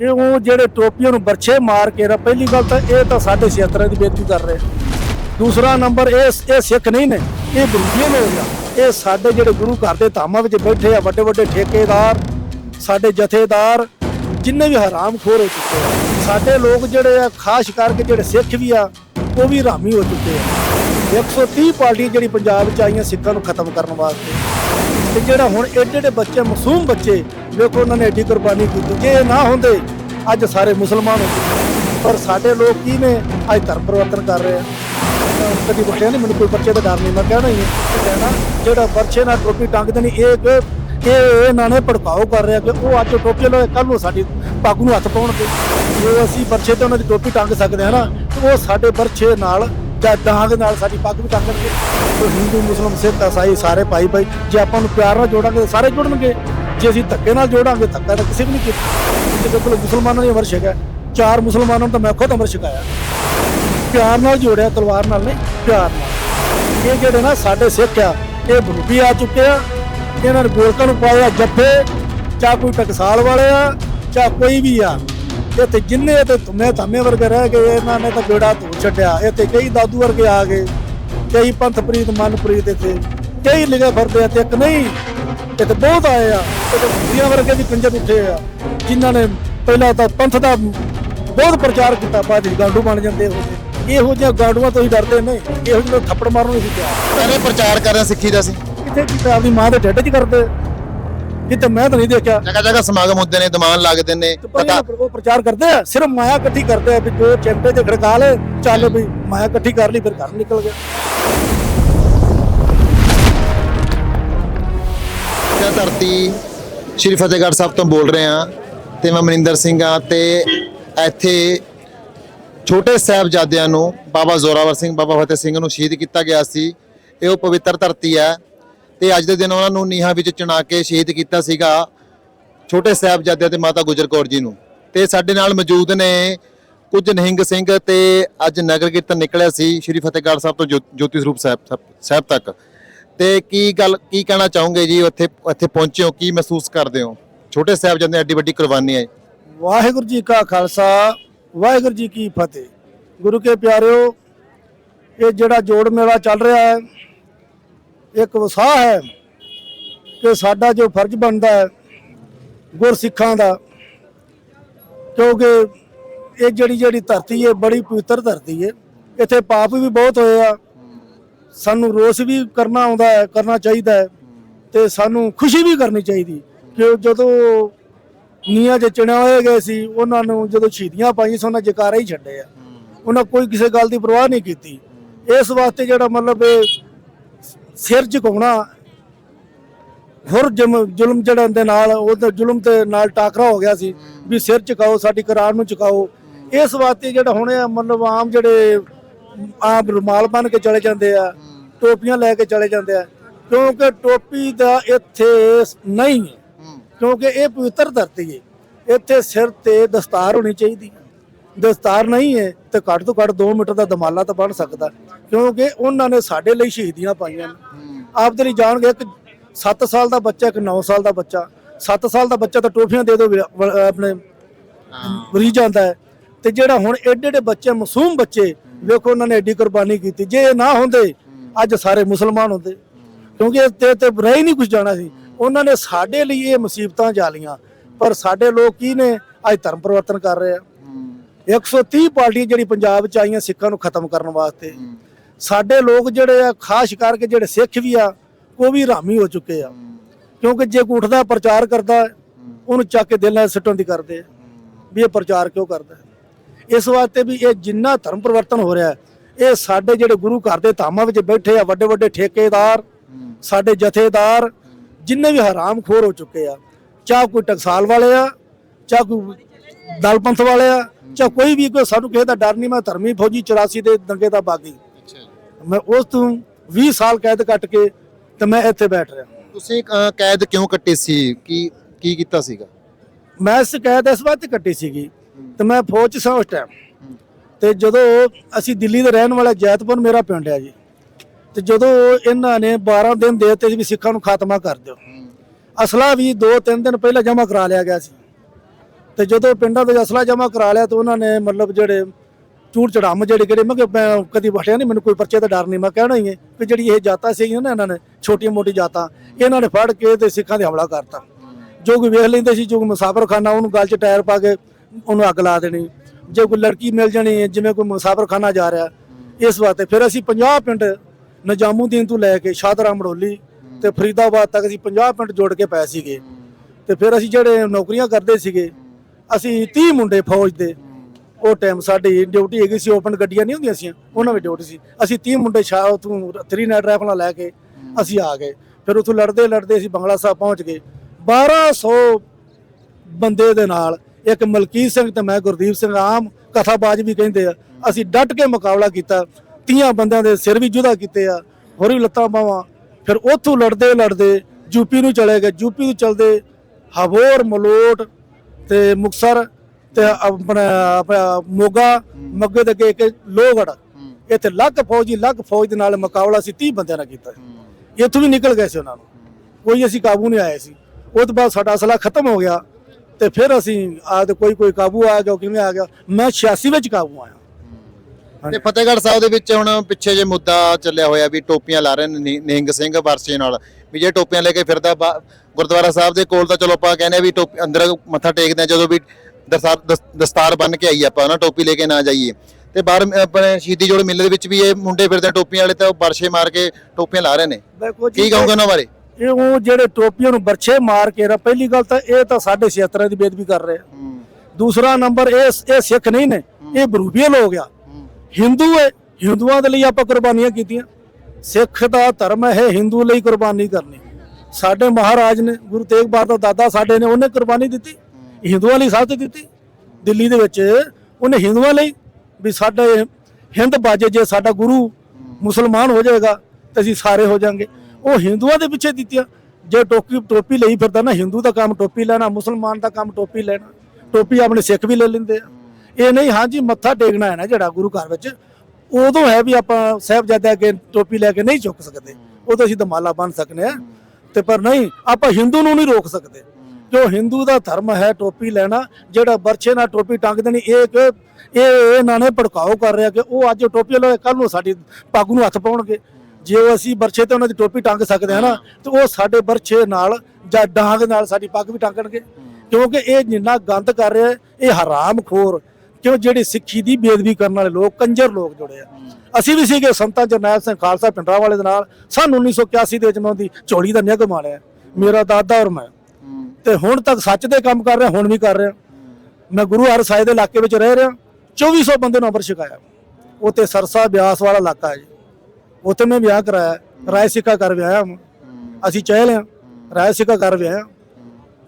ਇਹ ਉਹ ਜਿਹੜੇ ਟੋਪੀਆਂ ਨੂੰ ਬਰਛੇ ਮਾਰ ਕੇ ਰ ਪਹਿਲੀ ਗੱਲ ਤਾਂ ਇਹ ਤਾਂ ਸਾਡੇ ਸਿਆਤਰਾਂ ਦੀ ਬੇਇੱਜ਼ਤੀ ਕਰ ਰਹੇ ਦੂਸਰਾ ਨੰਬਰ, ਇਹ ਇਹ ਸਿੱਖ ਨਹੀਂ ਨੇ, ਇਹ ਬਰੂਦੀਏ ਨੇ ਇਹ ਸਾਡੇ ਜਿਹੜੇ ਗੁਰੂ ਘਰ ਦੇ ਧਾਮਾਂ ਵਿੱਚ ਬੈਠੇ ਆ, ਵੱਡੇ ਵੱਡੇ ਠੇਕੇਦਾਰ, ਸਾਡੇ ਜਥੇਦਾਰ, ਜਿੰਨੇ ਵੀ ਹਰਾਮ ਹੋ ਚੁੱਕੇ ਆ। ਸਾਡੇ ਲੋਕ ਜਿਹੜੇ ਆ, ਖਾਸ ਕਰਕੇ ਜਿਹੜੇ ਸਿੱਖ ਵੀ ਆ, ਉਹ ਵੀ ਹਰਾਮੀ ਹੋ ਚੁੱਕੇ ਆ। 130 ਪਾਰਟੀਆਂ ਜਿਹੜੀ ਪੰਜਾਬ ਚ ਆਈਆਂ ਸਿੱਖਾਂ ਨੂੰ ਖਤਮ ਕਰਨ ਵਾਸਤੇ। ਤੇ ਜਿਹੜਾ ਹੁਣ ਏਡੇ ਏਡੇ ਬੱਚੇ, ਮਾਸੂਮ ਬੱਚੇ, ਵੇਖੋ ਉਹਨਾਂ ਨੇ ਏਡੀ ਕੁਰਬਾਨੀ ਕੀਤੀ। ਜੇ ਇਹ ਨਾ ਹੁੰਦੇ, ਅੱਜ ਸਾਰੇ ਮੁਸਲਮਾਨ ਹੁੰਦੇ ਪਰ ਸਾਡੇ ਲੋਕ ਕੀ ਨੇ ਅੱਜ ਧਰਮ ਪਰਿਵਰਤਨ ਕਰ ਰਹੇ ਆ? ਤਾਂ ਕਦੀ ਬੱਚਿਆਂ ਨੇ ਮੈਨੂੰ ਕੋਈ ਬੱਚੇ ਦਾ ਡਰ ਨਹੀਂ, ਮੈਂ ਕਹਿਣਾ ਹੀ ਕਹਿਣਾ, ਜਿਹੜਾ ਬੱਚੇ ਨਾਲ ਟੋਪੀ ਟੰਗ ਦੇਣੀ ਇਹ ਕਿ ਇਹਨਾਂ ਨੇ ਭੜਕਾਓ ਕਰ ਰਿਹਾ ਕਿ ਉਹ ਅੱਜ ਟੋਪੀ ਲੋ ਕੱਲ ਨੂੰ ਸਾਡੀ ਪੱਗ ਨੂੰ ਹੱਥ ਪਾਉਣਗੇ। ਜੇ ਅਸੀਂ ਬੱਚੇ ਤੇ ਉਹਨਾਂ ਦੀ ਟੋਪੀ ਟੰਗ ਸਕਦੇ ਹਾਂ ਨਾ ਉਹ ਸਾਡੇ ਬੱਚੇ ਨਾਲ ਜਾਂ ਦੇ ਨਾਲ ਸਾਡੀ ਪੱਗ ਵੀ ਟੰਗਣਗੇ ਉਹ ਹਿੰਦੂ ਮੁਸਲਮ ਸਿੱਖ, ਇਸਾਈ ਸਾਰੇ ਭਾਈ ਭਾਈ, ਜੇ ਆਪਾਂ ਨੂੰ ਪਿਆਰ ਨਾਲ ਜੋੜਾਂਗੇ ਤਾਂ ਸਾਰੇ ਜੁੜਨਗੇ। ਜੇ ਅਸੀਂ ਧੱਕੇ ਨਾਲ ਜੋੜਾਂਗੇ, ਧੱਕਾ ਤਾਂ ਕਿਸੇ ਵੀ ਨਹੀਂ ਕੀਤਾ। ਜੇ ਕੋਲ ਮੁਸਲਮਾਨਾਂ ਦੀ ਅਮਰ ਛਕਿਆ ਚਾਰ ਮੁਸਲਮਾਨਾਂ ਨੂੰ ਤਾਂ ਮੈਂ ਖੁਦ ਅਮਰ ਛਕਾਇਆ ਪਿਆਰ ਨਾਲ ਜੋੜਿਆ, ਤਲਵਾਰ ਨਾਲ ਨਹੀਂ, ਪਿਆਰ ਨਾਲ। ਇਹ ਜਿਹੜੇ ਨਾ ਸਾਡੇ ਸਿੱਖ ਆ, ਇਹ ਬਰੂਪੀ ਆ ਚੁੱਕੇ ਆ। ਇਹਨਾਂ ਨੇ ਗੋਲਕਾਂ ਨੂੰ ਪਾਇਆ ਜੱਫੇ ਚਾ ਕੋਈ ਟਕਸਾਲ ਵਾਲੇ ਆ ਚਾ ਕੋਈ ਵੀ ਆ। ਤੇ ਜਿੰਨੇ ਤੇ ਤੁਮੇ ਧਾਮੇ ਵਰਗੇ ਰਹਿ ਗਏ ਇਹਨਾਂ ਨੇ ਤਾਂ ਬੇੜਾ ਧੂ ਛੱਡਿਆ। ਤੇ ਕਈ ਦਾਦੂ ਵਰਗੇ ਆ ਗਏ ਕਈ ਪੰਥ ਪ੍ਰੀਤ ਮਨ ਪ੍ਰੀਤ ਇੱਥੇ ਕਈ ਲਿਖੇ ਫਿਰਦੇ ਤੇ ਇੱਕ ਨਹੀਂ ਤੇ ਬਹੁਤ ਆਏ ਆ ਤੇ ਦੁਨੀਆ ਵਰਗੇ ਵੀ ਕੰਜਰ ਉੱਠੇ ਆ ਜਿਨ੍ਹਾਂ ਨੇ ਪਹਿਲਾਂ ਤਾਂ ਪੰਥ ਦਾ ਬਹੁਤ ਪ੍ਰਚਾਰ ਕੀਤਾ ਬਾਅਦ ਵਿੱਚ ਗਾਂਡੂ ਬਣ ਜਾਂਦੇ ਹੋ ਇਹੋ ਜਿਹੀਆਂ ਗਾਂਡੂਆਂ ਤੋਂ ਹੀ ਡਰਦੇ ਨੇ ਇਹੋ ਜਿਹੇ ਥੱਪੜ ਮਾਰਨ ਨੂੰ ਸੀ ਪਿਆ ਕਹਿੰਦੇ ਪ੍ਰਚਾਰ ਕਰ ਰਹੇ ਸਿੱਖੀ ਦਾ ਸੀ ਕਿੱਥੇ ਕੀਤਾ ਆਪਦੀ ਮਾਂ ਦੇ ਢਿੱਡ 'ਚ ਕਰਦੇ। ਕਿਤੇ ਮੈਂ ਤਾਂ ਨਹੀਂ ਦੇਖਿਆ। ਜਗ੍ਹਾ ਜਗ੍ਹਾ ਸਮਾਗਮ ਹੁੰਦੇ ਨੇ ਦਮਾਨ ਲੱਗਦੇ ਨੇ ਪਤਾ ਉਹ ਪ੍ਰਚਾਰ ਕਰਦੇ ਆ ਸਿਰਫ ਮਾਇਆ ਇਕੱਠੀ ਕਰਦੇ ਆ ਵੀ ਜੋ ਚਿੰਟੇ ਤੇ ਖੜਕਾ ਲੈ ਚੱਲ ਵੀ ਮਾਇਆ ਇਕੱਠੀ ਕਰ ਲਈ ਫਿਰ ਘਰ ਨਿਕਲ ਗਿਆ ਇਹ ਧਰਤੀ ਸ਼੍ਰੀ ਫਤਿਹਗੜ੍ਹ ਸਾਹਿਬ ਤੋਂ ਬੋਲ ਰਹੇ ਤੇ ਮੈਂ ਮਨਿੰਦਰ ਸਿੰਘ ਆ ਤੇ ਇੱਥੇ ਛੋਟੇ ਸਾਹਿਬਜ਼ਾਦਿਆਂ ਨੂੰ ਬਾਬਾ ਜ਼ੋਰਾਵਰ ਸਿੰਘ ਬਾਬਾ ਫਤਿਹ ਸਿੰਘ ਨੂੰ ਸ਼ਹੀਦ ਕੀਤਾ ਗਿਆ ਸੀ। ਇਹ ਉਹ ਪਵਿੱਤਰ ਧਰਤੀ ਹੈ। ਤੇ ਅੱਜ ਦੇ ਦਿਨ ਉਹਨਾਂ ਨੂੰ ਨੀਹਾਂ ਵਿੱਚ ਚਣਾ ਕੇ ਸ਼ਹੀਦ ਕੀਤਾ ਸੀਗਾ ਛੋਟੇ ਸਾਹਿਬਜ਼ਾਦਿਆਂ ਤੇ ਮਾਤਾ ਗੁਜਰ ਕੌਰ ਜੀ ਨੂੰ। ਤੇ ਸਾਡੇ ਨਾਲ ਮੌਜੂਦ ਨੇ ਕੁਝ ਨਹਿੰਗ ਸਿੰਘ ਤੇ ਅੱਜ ਨਗਰ ਕੀਰਤਨ ਨਿਕਲਿਆ ਸੀ, ਸ਼੍ਰੀ ਫਤਿਹਗੜ੍ਹ ਸਾਹਿਬ ਤੋਂ ਜੋ- ਜੋਤੀ ਸਰੂਪ ਸਾਹਿਬ ਸਾਹਿਬ ਤੱਕ। ਤੇ ਕੀ ਗੱਲ, ਕੀ ਕਹਿਣਾ ਚਾਹੋਗੇ ਜੀ? ਉੱਥੇ ਇੱਥੇ ਪਹੁੰਚੇ ਹੋ, ਕੀ ਮਹਿਸੂਸ ਕਰਦੇ ਹੋ? ਛੋਟੇ ਸਾਹਿਬਜ਼ਾਦੇ ਐਡੀ ਵੱਡੀ ਕੁਰਬਾਨੀ ਹੈ ਵਾਹਿਗੁਰੂ ਜੀ ਕਾ ਖਾਲਸਾ, ਵਾਹਿਗੁਰੂ ਜੀ ਕੀ ਫਤਿਹ। ਗੁਰੂ ਕੇ ਪਿਆਰਿਓ, ਇਹ ਜਿਹੜਾ ਜੋੜ ਮੇਲਾ ਚੱਲ ਰਿਹਾ ਹੈ ਇੱਕ ਵਸਾਹ ਹੈ ਕਿ ਸਾਡਾ ਜੋ ਫਰਜ਼ ਬਣਦਾ ਹੈ ਗੁਰਸਿੱਖਾਂ ਦਾ, ਕਿਉਂਕਿ ਇਹ ਜਿਹੜੀ ਜਿਹੜੀ ਧਰਤੀ ਹੈ, ਬੜੀ ਪਵਿੱਤਰ ਧਰਤੀ ਹੈ। ਇੱਥੇ ਪਾਪ ਵੀ ਬਹੁਤ ਹੋਏ ਆ। ਸਾਨੂੰ ਰੋਸ ਵੀ ਕਰਨਾ ਆਉਂਦਾ ਹੈ, ਕਰਨਾ ਚਾਹੀਦਾ ਹੈ ਤੇ ਸਾਨੂੰ ਖੁਸ਼ੀ ਵੀ ਕਰਨੀ ਚਾਹੀਦੀ ਕਿ ਜਦੋਂ ਨੀਆਂ 'ਚ ਚਿਣਿਆ ਹੋਏ ਗਏ ਸੀ, ਉਹਨਾਂ ਨੂੰ ਜਦੋਂ ਸ਼ਹੀਦੀਆਂ ਪਾਈਆਂ ਸੀ, ਉਹਨਾਂ ਜਕਾਰਾ ਹੀ ਛੱਡੇ ਆ ਉਹਨਾਂ ਕੋਈ ਕਿਸੇ ਗੱਲ ਦੀ ਪਰਵਾਹ ਨਹੀਂ ਕੀਤੀ। ਇਸ ਵਾਸਤੇ ਜਿਹੜਾ ਮਤਲਬ ਇਹ ਸਿਰ ਝੁਕਾਉਣਾ ਹੋਰ ਜ਼ੁਲਮ ਜਿਹੜਾ ਦੇ ਨਾਲ ਉਹਦੇ ਜ਼ੁਲਮ ਤੇ ਨਾਲ ਟਾਕਰਾ ਹੋ ਗਿਆ ਸੀ ਵੀ ਸਿਰ ਝੁਕਾਓ ਸਾਡੀ ਕਰਾਰ ਨੂੰ ਝੁਕਾਓ। ਇਸ ਵਾਸਤੇ ਜਿਹੜਾ ਹੁਣ ਮਤਲਬ ਆਮ ਜਿਹੜੇ ਆਮ ਰੁਮਾਲ ਬਨ ਕੇ ਚਲੇ ਜਾਂਦੇ ਆ ਟੋਪੀਆਂ ਲੈ ਕੇ ਚਲੇ ਜਾਂਦੇ ਆ ਕਿਉਂਕਿ ਟੋਪੀ ਦਾ ਇੱਥੇ ਨਹੀਂ ਕਿਉਂਕਿ ਇਹ ਪਵਿੱਤਰ ਧਰਤੀ ਹੈ। ਇੱਥੇ ਸਿਰ ਤੇ ਦਸਤਾਰ ਹੋਣੀ ਚਾਹੀਦੀ ਹੈ। ਦਸਤਾਰ ਨਹੀਂ ਹੈ ਤੇ ਘੱਟ ਤੋਂ ਘੱਟ 2 ਮੀਟਰ ਦਾ ਦਮਾਲਾ ਤਾਂ ਬਣ ਸਕਦਾ ਕਿਉਂਕਿ ਉਹਨਾਂ ਨੇ ਸਾਡੇ ਲਈ ਸ਼ਹੀਦੀਆਂ ਪਾਈਆਂ ਆਪ ਦੇ ਲਈ ਜਾਣਗੇ ਇੱਕ 7 ਸਾਲ ਦਾ ਬੱਚਾ ਇੱਕ 9 ਸਾਲ ਦਾ ਬੱਚਾ। 7 ਸਾਲ ਦਾ ਬੱਚਾ ਤਾਂ ਟੋਫੀਆਂ ਦੇ ਦੋ ਆਪਣੇ ਵਰੀ ਜਾਂਦਾ ਹੈ। ਤੇ ਜਿਹੜਾ ਹੁਣ ਏਡੇ ਏਡੇ ਬੱਚੇ ਮਾਸੂਮ ਬੱਚੇ ਵੇਖੋ ਉਹਨਾਂ ਨੇ ਏਡੀ ਕੁਰਬਾਨੀ ਕੀਤੀ। ਜੇ ਇਹ ਨਾ ਹੁੰਦੇ ਅੱਜ ਸਾਰੇ ਮੁਸਲਮਾਨ ਹੁੰਦੇ। ਕਿਉਂਕਿ ਇਹ ਤੇ ਤੇ ਰਹਿ ਨਹੀਂ ਕੁਝ ਜਾਣਾ ਸੀ। ਉਹਨਾਂ ਨੇ ਸਾਡੇ ਲਈ ਇਹ ਮੁਸੀਬਤਾਂ ਜਾਲੀਆਂ। ਪਰ ਸਾਡੇ ਲੋਕ ਕੀ ਨੇ? ਅੱਜ ਧਰਮ ਪਰਿਵਰਤਨ ਕਰ ਰਹੇ ਆ। 130 ਪਾਰਟੀਆਂ ਜਿਹੜੀ ਪੰਜਾਬ ਚ ਆਈਆਂ ਸਿੱਖਾਂ ਨੂੰ ਖਤਮ ਕਰਨ ਵਾਸਤੇ। ਸਾਡੇ ਲੋਕ ਜਿਹੜੇ ਆ, ਖਾਸ ਕਰਕੇ ਜਿਹੜੇ ਸਿੱਖ ਵੀ ਆ, ਉਹ ਵੀ ਹਰਾਮੀ ਹੋ ਚੁੱਕੇ ਆ। ਕਿਉਂਕਿ ਜੇ ਕੋਈ ਉੱਠਦਾ, ਪ੍ਰਚਾਰ ਕਰਦਾ, ਉਹਨੂੰ ਚੱਕ ਕੇ ਦਿਲ ਨਾਲ ਸਿੱਟਣ ਦੀ ਕਰਦੇ ਆ। ਵੀ ਇਹ ਪ੍ਰਚਾਰ ਕਿਉਂ ਕਰਦਾ? ਇਸ ਵਾਸਤੇ ਵੀ ਇਹ ਜਿੰਨਾ ਧਰਮ ਪਰਿਵਰਤਨ ਹੋ ਰਿਹਾ, ਇਹ ਸਾਡੇ ਜਿਹੜੇ ਗੁਰੂ ਘਰ ਦੇ ਧਾਮਾਂ ਵਿੱਚ ਬੈਠੇ ਆ ਵੱਡੇ ਵੱਡੇ ਠੇਕੇਦਾਰ, ਸਾਡੇ ਜਥੇਦਾਰ, ਜਿੰਨੇ ਵੀ ਹਰਾਮਖੋਰ ਹੋ ਚੁੱਕੇ ਆ, ਚਾਹ ਕੋਈ ਟਕਸਾਲ ਵਾਲੇ ਆ, ਚਾਹ ਕੋਈ ਦਲਪੰਥ ਵਾਲੇ ਆ ਚਾਹ ਕੋਈ ਵੀ ਕੋਈ ਸਾਨੂੰ ਕਿਸੇ ਦਾ ਡਰ ਨਹੀਂ ਮੈਂ ਧਰਮੀ ਫੌਜੀ 84 ਦੇ ਦੰਗੇ ਦਾ ਬਾਗੀ। ਮੈਂ ਉਸ ਤੋਂ 20 ਸਾਲ ਕੈਦ ਕੱਟ ਕੇ ਤੇ ਮੈਂ ਇੱਥੇ ਬੈਠ ਰਿਹਾ। ਤੁਸੀਂ ਅਹ, ਕੈਦ ਕਿਉਂ ਕੱਟੀ ਸੀ? ਕੀ ਕੀ ਕੀਤਾ ਸੀਗਾ? ਮੈਂ ਇਸ ਕੈਦ ਇਸ ਵਾਸਤੇ ਕੱਟੀ ਸੀਗੀ। ਤੇ ਮੈਂ ਫੌਜ 'ਚ ਸਾਂ ਉਸ ਟਾਈਮ ਤੇ ਜਦੋਂ ਅਸੀਂ ਦਿੱਲੀ ਦੇ ਰਹਿਣ ਵਾਲਾ ਜੈਤਪੁਰ ਮੇਰਾ ਪਿੰਡ ਹੈ ਜੀ। ਤੇ ਜਦੋਂ ਇਹਨਾਂ ਨੇ 12 ਦਿਨ ਦੇ ਦਿੱਤੇ ਸੀ ਵੀ ਸਿੱਖਾਂ ਨੂੰ ਖਾਤਮਾ ਕਰ ਦਿਓ। ਅਸਲਾ ਵੀ 2-3 ਦਿਨ ਪਹਿਲਾਂ ਜਮ੍ਹਾਂ ਕਰਾ ਲਿਆ ਗਿਆ ਸੀ। ਤੇ ਜਦੋਂ ਪਿੰਡਾਂ ਵਿੱਚ ਅਸਲਾ ਜਮ੍ਹਾਂ ਕਰਾ ਲਿਆ ਤਾਂ ਉਹਨਾਂ ਨੇ ਮਤਲਬ ਜਿਹੜੇ ਚੂੜ ਚੜਾਮ ਜਿਹੜੇ ਕਿਹੜੇ, ਮੈਂ ਕਿ ਮੈਂ ਕਦੀ ਵਟਿਆ ਨਹੀਂ, ਮੈਨੂੰ ਕੋਈ ਪਰਚੇ ਦਾ ਡਰ ਨਹੀਂ, ਮੈਂ ਕਹਿਣਾ ਹੀ ਹੈ ਕਿ ਜਿਹੜੀ ਇਹ ਜਾਤਾਂ ਸੀਗੀਆਂ ਨਾ ਇਹਨਾਂ ਨੇ, ਛੋਟੀਆਂ ਮੋਟੀ ਜਾਤਾਂ, ਇਹਨਾਂ ਨੇ ਫੜ ਕੇ ਤੇ ਸਿੱਖਾਂ ਦੇ ਹਮਲਾ ਕਰਤਾ। ਜੋ ਕੋਈ ਵੇਖ ਲੈਂਦੇ ਸੀ, ਜੋ ਕੋਈ ਮੁਸਾਫਰਖਾਨਾ, ਉਹਨੂੰ ਗਲ 'ਚ ਟਾਇਰ ਪਾ ਕੇ ਉਹਨੂੰ ਅੱਗ ਲਾ ਦੇਣੀ। ਜੇ ਕੋਈ ਲੜਕੀ ਮਿਲ ਜਾਣੀ, ਜਿਵੇਂ ਕੋਈ ਮੁਸਾਫਰਖਾਨਾ ਜਾ ਰਿਹਾ, ਇਸ ਵਾਸਤੇ ਫਿਰ ਅਸੀਂ 50 ਪਿੰਡ ਨਜਾਮੂਦੀਨ ਤੋਂ ਲੈ ਕੇ ਸ਼ਾਦਰਾ ਮੜੋਲੀ ਤੇ ਫਰੀਦਾਬਾਦ ਤੱਕ ਅਸੀਂ 50 ਪਿੰਡ ਜੋੜ ਕੇ ਪਏ ਸੀਗੇ। ਤੇ ਫਿਰ ਅਸੀਂ ਜਿਹੜੇ ਨੌਕਰੀਆਂ ਕਰਦੇ ਸੀਗੇ ਅਸੀਂ 30 ਮੁੰਡੇ ਫੌਜ ਦੇ, ਉਹ ਟਾਈਮ ਸਾਡੀ ਡਿਊਟੀ ਹੈਗੀ ਸੀ ਓਪਨ ਗੱਡੀਆਂ ਨਹੀਂ ਹੁੰਦੀਆਂ ਸੀ ਉਹਨਾਂ ਵਿੱਚ ਡਿਊਟੀ ਸੀ। ਅਸੀਂ 30 ਮੁੰਡੇ ਸ਼ਾਹ ਉਥੋਂ 3 ਨਾਈਟ ਰਾਈਫਲਾਂ ਲੈ ਕੇ ਅਸੀਂ ਆ ਗਏ। ਫਿਰ ਉਥੋਂ ਲੜਦੇ ਲੜਦੇ ਅਸੀਂ ਬੰਗਲਾ ਸਾਹਿਬ ਪਹੁੰਚ ਗਏ। 1200 ਬੰਦੇ ਦੇ ਨਾਲ ਇੱਕ ਮਲਕੀਤ ਸਿੰਘ ਤੇ ਮੈਂ ਗੁਰਦੀਪ ਸਿੰਘ ਆਮ ਕਥਾਬਾਜ ਵੀ ਕਹਿੰਦੇ ਆ, ਅਸੀਂ ਡਟ ਕੇ ਮੁਕਾਬਲਾ ਕੀਤਾ। 30 ਬੰਦਿਆਂ ਦੇ ਸਿਰ ਵੀ ਜੁਦਾ ਕੀਤੇ ਆ, ਹੋਰ ਵੀ ਲੱਤਾਂ ਬਾਵਾਂ ਫਿਰ ਉੱਥੋਂ ਲੜਦੇ ਲੜਦੇ ਯੂਪੀ ਨੂੰ ਚਲੇ ਗਏ। ਯੂਪੀ ਨੂੰ ਚਲਦੇ ਹਬੋਰ ਮਲੋਟ ਤੇ ਮੁਕਸਰ ਤੇ ਆਪਣਾ ਆਪਣਾ ਮੋਗਾ ਮੱਗੇ ਦੇ ਅੱਗੇ ਇੱਕ ਲੋਹਗੜ ਇੱਥੇ ਲੱਖ ਫੌਜੀ ਲੱਖ ਫੌਜ ਦੇ ਨਾਲ ਮੁਕਾਬਲਾ ਸੀ 30 ਬੰਦਿਆਂ ਨਾਲ ਕੀਤਾ ਇੱਥੋਂ ਵੀ ਨਿਕਲ ਗਏ ਸੀ ਉਹਨਾਂ ਨੂੰ। ਕੋਈ ਅਸੀਂ ਕਾਬੂ ਨਹੀਂ ਆਏ ਸੀ। ਉਹ ਤੋਂ ਬਾਅਦ ਸਾਡਾ ਅਸਲਾ ਖਤਮ ਹੋ ਗਿਆ ਤੇ ਫਿਰ ਅਸੀਂ ਆ ਤੇ ਕੋਈ ਕੋਈ ਕਾਬੂ ਆ ਗਿਆ ਕਿਵੇਂ ਆ ਗਿਆ? ਮੈਂ 86 ਵਿੱਚ ਕਾਬੂ ਆਇਆ। ਤੇ ਫਤਿਹਗੜ੍ਹ ਸਾਹਿਬ ਦੇ ਵਿੱਚ ਹੁਣ ਪਿੱਛੇ ਜੇ ਮੁੱਦਾ ਚੱਲਿਆ ਹੋਇਆ ਵੀ ਟੋਪੀਆਂ ਲਾ ਰਹੇ ਨੇ ਨਿ- ਨਿਹੰਗ ਸਿੰਘ ਵਰਸੇ ਨਾਲ। ਵੀ ਜੇ ਟੋਪੀਆਂ ਲੈ ਕੇ ਫਿਰਦਾ ਗੁਰਦੁਆਰਾ ਸਾਹਿਬ ਦੇ ਕੋਲ ਤਾਂ ਚਲੋ ਆਪਾਂ ਕਹਿੰਦੇ ਆ ਵੀ ਟੋਪੀ ਅੰਦਰ ਮੱਥਾ ਟੇਕਦੇ ਆ ਜਦੋਂ ਵੀ ਦਸਤਾਰ ਦਸ- ਦਸਤਾਰ ਬੰਨ ਕੇ ਆਈਏ ਆਪਾਂ ਨਾ ਟੋਪੀ ਲੈ ਕੇ ਨਾ ਜਾਈਏ। ਤੇ ਬਾਹਰ ਆਪਣੇ ਸ਼ਹੀਦੀ ਜੋੜ ਮੇਲੇ ਦੇ ਵਿੱਚ ਵੀ ਇਹ ਮੁੰਡੇ ਫਿਰਦੇ ਟੋਪੀਆਂ ਵਾਲੇ ਤਾਂ ਉਹ ਵਰਸੇ ਮਾਰ ਕੇ ਟੋਪੀਆਂ ਲਾ ਰਹੇ ਨੇ। ਕੀ ਕਹੋਗੇ ਉਹਨਾਂ ਬਾਰੇ? ਇਹ ਉਹ ਜਿਹੜੇ ਟੋਪੀਆਂ ਨੂੰ ਬਰਛੇ ਮਾਰ ਕੇ ਨਾ ਪਹਿਲੀ ਗੱਲ ਤਾਂ ਇਹ ਤਾਂ ਸਾਡੇ ਸਿਆਤਰਾ ਦੀ ਬੇਦਬੀ ਕਰ ਰਹੇ ਆ। ਦੂਸਰਾ ਨੰਬਰ ਇਹ ਇਹ ਸਿੱਖ ਨਹੀਂ ਨੇ ਇਹ ਬਰੂਬੀਏ ਲੋਕ ਆ ਹਿੰਦੂ ਹੈ ਹਿੰਦੂਆਂ ਦੇ ਲਈ ਆਪਾਂ ਕੁਰਬਾਨੀਆਂ ਕੀਤੀਆਂ। ਸਿੱਖ ਦਾ ਧਰਮ ਹੈ, ਹਿੰਦੂ ਲਈ ਕੁਰਬਾਨੀ ਕਰਨੀ। ਸਾਡੇ ਮਹਾਰਾਜ ਨੇ, ਗੁਰੂ ਤੇਗ ਬਹਾਦਰ ਦਾਦਾ ਸਾਡੇ ਨੇ, ਉਹਨੇ ਕੁਰਬਾਨੀ ਦਿੱਤੀ। ਹਿੰਦੂਆਂ ਲਈ ਸਾਥ ਦਿੱਤੀ। ਦਿੱਲੀ ਦੇ ਵਿੱਚ ਉਹਨੇ ਹਿੰਦੂਆਂ ਲਈ ਵੀ ਸਾਡੇ ਹਿੰਦ ਬਾਜੇ, ਜੇ ਸਾਡਾ ਗੁਰੂ ਮੁਸਲਮਾਨ ਹੋ ਜਾਏਗਾ ਤੇ ਅਸੀਂ ਸਾਰੇ ਹੋ ਜਾਾਂਗੇ। ਉਹ ਹਿੰਦੂਆਂ ਦੇ ਪਿੱਛੇ ਦਿੱਤੀਆਂ। ਜੇ ਟੋਪੀ ਟੋਪੀ ਲਈ ਫਿਰਦਾ ਨਾ, ਹਿੰਦੂ ਦਾ ਕੰਮ ਟੋਪੀ ਲੈਣਾ, ਮੁਸਲਮਾਨ ਦਾ ਕੰਮ ਟੋਪੀ ਲੈਣਾ। ਟੋਪੀ ਆਪਣੇ ਸਿੱਖ ਵੀ ਲੈ ਲੈਂਦੇ ਆ। ਇਹ ਨਹੀਂ, ਹਾਂਜੀ, ਮੱਥਾ ਟੇਕਣਾ ਹੈ ਨਾ ਜਿਹੜਾ ਗੁਰੂ ਘਰ ਵਿੱਚ। ਉਦੋਂ ਹੈ ਵੀ ਆਪਾਂ ਸਾਹਿਬਜ਼ਾਦੇ ਅੱਗੇ ਟੋਪੀ ਲੈ ਕੇ ਨਹੀਂ ਚੁੱਕ ਸਕਦੇ। ਉਦੋਂ ਅਸੀਂ ਦਮਾਲਾ ਬਣ ਸਕਨੇ ਆ। ਤੇ ਪਰ ਨਹੀਂ ਆਪਾਂ ਹਿੰਦੂ ਨੂੰ ਨਹੀਂ ਰੋਕ ਸਕਦੇ। ਜੋ ਹਿੰਦੂ ਦਾ ਧਰਮ ਹੈ ਟੋਪੀ ਲੈਣਾ ਜਿਹੜਾ ਬਰਛੇ ਨਾਲ ਟੋਪੀ ਟੰਗ ਦੇਣੀ ਇਹ ਇੱਕ ਇਹ ਇਹਨਾਂ ਨੇ ਭੜਕਾਓ ਕਰ ਰਿਹਾ ਕਿ ਉਹ ਅੱਜ ਟੋਪੀ ਲੈ ਕੱਲ ਨੂੰ ਸਾਡੀ ਪੱਗ ਨੂੰ ਹੱਥ ਪਾਉਣਗੇ। ਜੇ ਉਹ ਅਸੀਂ ਬਰਛੇ ਤੇ ਉਹਨਾਂ ਦੀ ਟੋਪੀ ਟੰਗ ਸਕਦੇ ਹਾਂ ਨਾ ਤੇ ਉਹ ਸਾਡੇ ਬਰਛੇ ਨਾਲ ਜਾਂ ਡਾਂਗ ਨਾਲ ਸਾਡੀ ਪੱਗ ਵੀ ਟੰਗਣਗੇ। ਕਿਉਂਕਿ ਇਹ ਜਿੰਨਾ ਗੰਦ ਕਰ ਰਿਹਾ ਇਹ ਹਰਾਮ ਖੋਰ ਕਿਉਂ ਜਿਹੜੇ ਸਿੱਖੀ ਦੀ ਬੇਦਬੀ ਕਰਨ ਵਾਲੇ ਲੋਕ, ਕੰਜਰ ਲੋਕ ਜੁੜੇ ਆ। ਅਸੀਂ ਵੀ ਸੀਗੇ ਸੰਤਾਂ ਜਰਨੈਲ ਸਿੰਘ ਖਾਲਸਾ ਪਿੰਡਰਾ ਵਾਲੇ ਦੇ ਨਾਲ। ਸਾਨੂੰ 1981 ਦੇ ਵਿੱਚ ਮੈਂ ਉਹਦੀ ਝੋਲੀ ਦਾ ਨਿੱਘ ਮਾਰਿਆ। ਮੇਰਾ ਦਾਦਾ ਔਰ ਮੈਂ। ਤੇ ਹੁਣ ਤੱਕ ਸੱਚ ਦੇ ਕੰਮ ਕਰ ਰਿਹਾ, ਹੁਣ ਵੀ ਕਰ ਰਿਹਾ। ਮੈਂ ਗੁਰੂ ਹਰ ਸਾਹਿਬ ਦੇ ਇਲਾਕੇ ਵਿੱਚ ਰਹਿ ਰਿਹਾ। 2400 ਬੰਦੇ ਨੂੰ ਅੰਮ੍ਰਿਤ ਛਕਾਇਆ। ਉੱਥੇ ਸਰਸਾ ਬਿਆਸ ਵਾਲਾ ਇਲਾਕਾ ਹੈ ਜੀ। ਉੱਥੇ ਮੈਂ ਵਿਆਹ ਕਰਾਇਆ। ਰਾਏ ਸਿੱਕਾ ਕਰ ਵਿਆਹਿਆ ਮੈਂ। ਅਸੀਂ ਚਾਹ ਲਿਆ ਰਾਏ ਸਿੱਕਾ ਕਰ ਵਿਆਹਿਆ।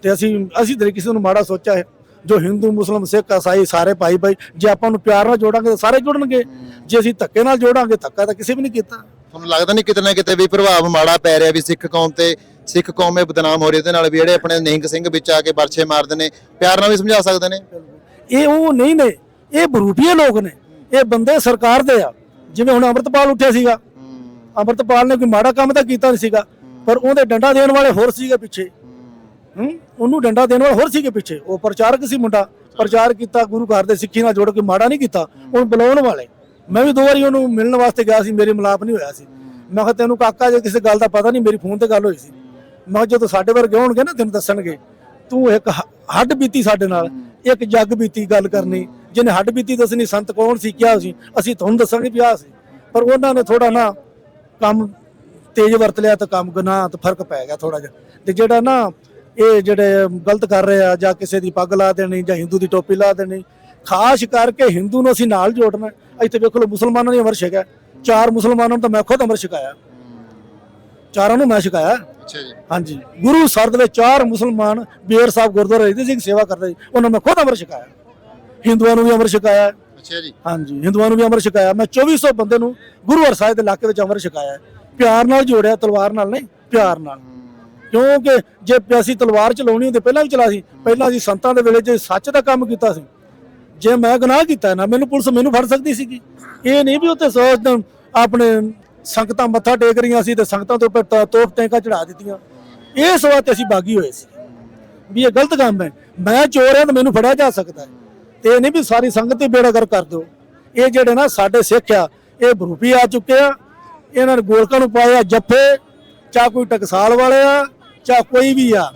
ਤੇ ਅਸੀਂ ਅਸੀਂ ਤੇ ਕਿਸੇ ਨੂੰ ਮਾੜਾ ਸੋਚਿਆ ਹੈ। ਜੋ ਹਿੰਦੂ ਮੁਸਲਮ ਸਿੱਖ ਇਸਾਈ ਸਾਰੇ ਭਾਈ ਭਾਈ ਜੇ ਆਪਾਂ ਨੂੰ ਪਿਆਰ ਨਾਲ ਜੋੜਾਂਗੇ ਤਾਂ ਸਾਰੇ ਜੁੜਨਗੇ। ਜੇ ਅਸੀਂ ਧੱਕੇ ਨਾਲ ਜੋੜਾਂਗੇ ਧੱਕਾ ਤਾਂ ਕਿਸੇ ਵੀ ਨਹੀਂ ਕੀਤਾ। ਤੁਹਾਨੂੰ ਲੱਗਦਾ ਨਹੀਂ ਕਿਤੇ ਨਾ ਕਿਤੇ ਵੀ ਪ੍ਰਭਾਵ ਮਾੜਾ ਪੈ ਰਿਹਾ ਵੀ ਸਿੱਖ ਕੌਮ ਤੇ ਸਿੱਖ ਕੌਮ ਇਹ ਬਦਨਾਮ ਹੋ ਰਹੀ ਉਹਦੇ ਨਾਲ ਵੀ ਜਿਹੜੇ ਆਪਣੇ ਨਿਹੰਗ ਸਿੰਘ ਵਿੱਚ ਆ ਕੇ ਵਰਛੇ ਮਾਰਦੇ ਨੇ ਪਿਆਰ ਨਾਲ ਵੀ ਸਮਝਾ ਸਕਦੇ ਨੇ? ਇਹ ਉਹ ਨਹੀਂ ਨੇ ਇਹ ਬਰੂਪੀਏ ਲੋਕ ਨੇ। ਇਹ ਬੰਦੇ ਸਰਕਾਰ ਦੇ ਆ। ਜਿਵੇਂ ਹੁਣ ਅੰਮ੍ਰਿਤਪਾਲ ਉੱਠਿਆ ਸੀਗਾ। ਅੰਮ੍ਰਿਤਪਾਲ ਨੇ ਕੋਈ ਮਾੜਾ ਕੰਮ ਤਾਂ ਕੀਤਾ ਨਹੀਂ ਸੀਗਾ ਪਰ ਉਹਦੇ ਡੰਡਾ ਦੇਣ ਵਾਲੇ ਹੋਰ ਸੀਗੇ ਪਿੱਛੇ। ਹੂੰ? ਉਹਨੂੰ ਡੰਡਾ ਦੇਣ ਵਾਲੇ ਹੋਰ ਸੀਗੇ ਪਿੱਛੇ। ਉਹ ਪ੍ਰਚਾਰਕ ਸੀ ਮੁੰਡਾ। ਪ੍ਰਚਾਰ ਕੀਤਾ, ਗੁਰੂ ਘਰ ਦੇ ਸਿੱਖੀ ਨਾਲ ਜੋੜ ਕੇ ਮਾੜਾ ਨਹੀਂ ਕੀਤਾ। ਉਹਨੂੰ ਬੁਲਾਉਣ ਵਾਲੇ। ਮੈਂ ਵੀ ਦੋ ਵਾਰੀ ਉਹਨੂੰ ਮਿਲਣ ਵਾਸਤੇ ਗਿਆ ਸੀ, ਮੇਰੇ ਮਿਲਾਪ ਨਹੀਂ ਹੋਇਆ ਸੀ। ਮੈਂ ਕਿਹਾ, ਤੈਨੂੰ ਕਾਕਾ ਜੇ ਕਿਸੇ ਗੱਲ ਦਾ ਪਤਾ ਨਹੀਂ, ਮੇਰੀ ਫੋਨ ਤੇ ਗੱਲ ਹੋਈ ਸੀ। ਮੈਂ ਕਿਹਾ, ਜਦੋਂ ਸਾਡੇ ਵਰਗੇ ਹੋਣਗੇ ਨਾ, ਤੈਨੂੰ ਦੱਸਣਗੇ। ਤੂੰ ਇੱਕ ਹੱਡ ਬੀਤੀ ਸਾਡੇ ਨਾਲ, ਇੱਕ ਜੱਗ ਬੀਤੀ ਗੱਲ ਕਰਨੀ। ਜਿਹਨੇ ਹੱਡ ਬੀਤੀ ਦੱਸਣੀ, ਸੰਤ ਕੌਣ ਸੀ ਕਿਹਾ ਸੀ? ਅਸੀਂ ਤੁਹਾਨੂੰ ਦੱਸਾਂਗੇ ਵੀ ਆਹ ਸੀ। ਪਰ ਉਹਨਾਂ ਨੇ ਥੋੜਾ ਨਾ ਕੰਮ ਤੇਜ਼ ਵਰਤ ਲਿਆ ਤਾਂ ਕੰਮ ਗੁਨਾਹ, ਤੇ ਫ਼ਰਕ ਪੈ ਗਿਆ ਥੋੜਾ ਜਿਹਾ। ਤੇ ਜਿਹੜਾ ਨਾ ਇਹ ਜਿਹੜੇ ਗਲਤ ਕਰ ਰਹੇ ਆ ਜਾਂ ਕਿਸੇ ਦੀ ਪੱਗ ਲਾ ਦੇਣੀ ਜਾਂ ਹਿੰਦੂ ਦੀ ਟੋਪੀ ਲਾ ਦੇਣੀ ਖਾਸ ਕਰਕੇ ਹਿੰਦੂ ਨੂੰ ਅਸੀਂ ਨਾਲ ਜੋੜਨਾ ਇੱਥੇ ਵੇਖ ਲਓ ਮੁਸਲਮਾਨਾਂ ਦੀ ਅਮਰ ਛਕਿਆ ਚਾਰ ਮੁਸਲਮਾਨਾਂ ਨੂੰ ਤਾਂ ਮੈਂ ਖੁਦ ਅਮਰ ਛਕਾਇਆ। ਚਾਰਾਂ ਨੂੰ ਮੈਂ ਛਕਾਇਆ। ਅੱਛਾ ਜੀ। ਹਾਂਜੀ। ਗੁਰੂ ਸਰ ਦੇ ਵਿੱਚ ਚਾਰ ਮੁਸਲਮਾਨ ਬੇਰ ਸਾਹਿਬ ਗੁਰਦੁਆਰੇ ਰਹਿੰਦੇ ਸੀ ਸੇਵਾ ਕਰਦੇ ਸੀ ਉਹਨਾਂ ਨੂੰ ਮੈਂ ਖੁਦ ਅਮਰ ਛਕਾਇਆ। ਹਿੰਦੂਆਂ ਨੂੰ ਵੀ ਅਮਰ ਛਕਾਇਆ। ਅੱਛਾ ਜੀ। ਹਾਂਜੀ ਹਿੰਦੂਆਂ ਨੂੰ ਵੀ ਅਮਰ ਛਕਾਇਆ। ਮੈਂ 2400 ਬੰਦੇ ਨੂੰ ਗੁਰੂ ਹਰਸਾਏ ਦੇ ਇਲਾਕੇ ਵਿੱਚ ਅਮਰ ਛਕਾਇਆ। ਪਿਆਰ ਨਾਲ ਜੋੜਿਆ ਤਲਵਾਰ ਨਾਲ ਨਹੀਂ ਪਿਆਰ ਨਾਲ। ਕਿਉਂਕਿ ਜੇ ਅਸੀਂ ਤਲਵਾਰ ਚਲਾਉਣੀ ਹੁੰਦੀ, ਪਹਿਲਾਂ ਵੀ ਚਲਾ ਸੀ, ਪਹਿਲਾਂ ਅਸੀਂ ਸੰਤਾਂ ਦੇ ਵੇਲੇ ਜੇ ਸੱਚ ਦਾ ਕੰਮ ਕੀਤਾ ਸੀ, ਜੇ ਮੈਂ ਗੁਨਾਹ ਕੀਤਾ ਨਾ, ਮੈਨੂੰ ਪੁਲਿਸ ਮੈਨੂੰ ਫੜ ਸਕਦੀ ਸੀਗੀ। ਇਹ ਨਹੀਂ ਵੀ ਉੱਤੇ ਸੋਚ ਆਪਣੇ ਸੰਗਤਾਂ ਮੱਥਾ ਟੇਕ ਰਹੀਆਂ ਸੀ ਤੇ ਸੰਗਤਾਂ ਤੋਂ ਉੱਪਰ ਤੋਪ ਟੈਂਕਾਂ ਚੜਾ ਦਿੱਤੀਆਂ। ਇਸ ਵਾਸਤੇ ਅਸੀਂ ਬਾਗੀ ਹੋਏ ਸੀ ਵੀ ਇਹ ਗਲਤ ਕੰਮ ਹੈ। ਮੈਂ ਚੋਰ ਹਾਂ ਤਾਂ ਮੈਨੂੰ ਫੜਿਆ ਜਾ ਸਕਦਾ ਹੈ। ਤੇ ਇਹ ਨਹੀਂ ਵੀ ਸਾਰੀ ਸੰਗਤ ਹੀ ਬੇੜਾਗਰ ਕਰ ਦਿਓ। ਇਹ ਜਿਹੜੇ ਨਾ ਸਾਡੇ ਸਿੱਖ ਆ, ਇਹ ਬਰੂਪੀ ਆ ਚੁੱਕੇ ਆ। ਇਹਨਾਂ ਨੇ ਗੋਲਕਾਂ ਨੂੰ ਪਾਇਆ ਜੱਫੇ ਚਾ ਕੋਈ ਟਕਸਾਲ ਵਾਲੇ ਆ ਚਾ ਕੋਈ ਵੀ ਆ।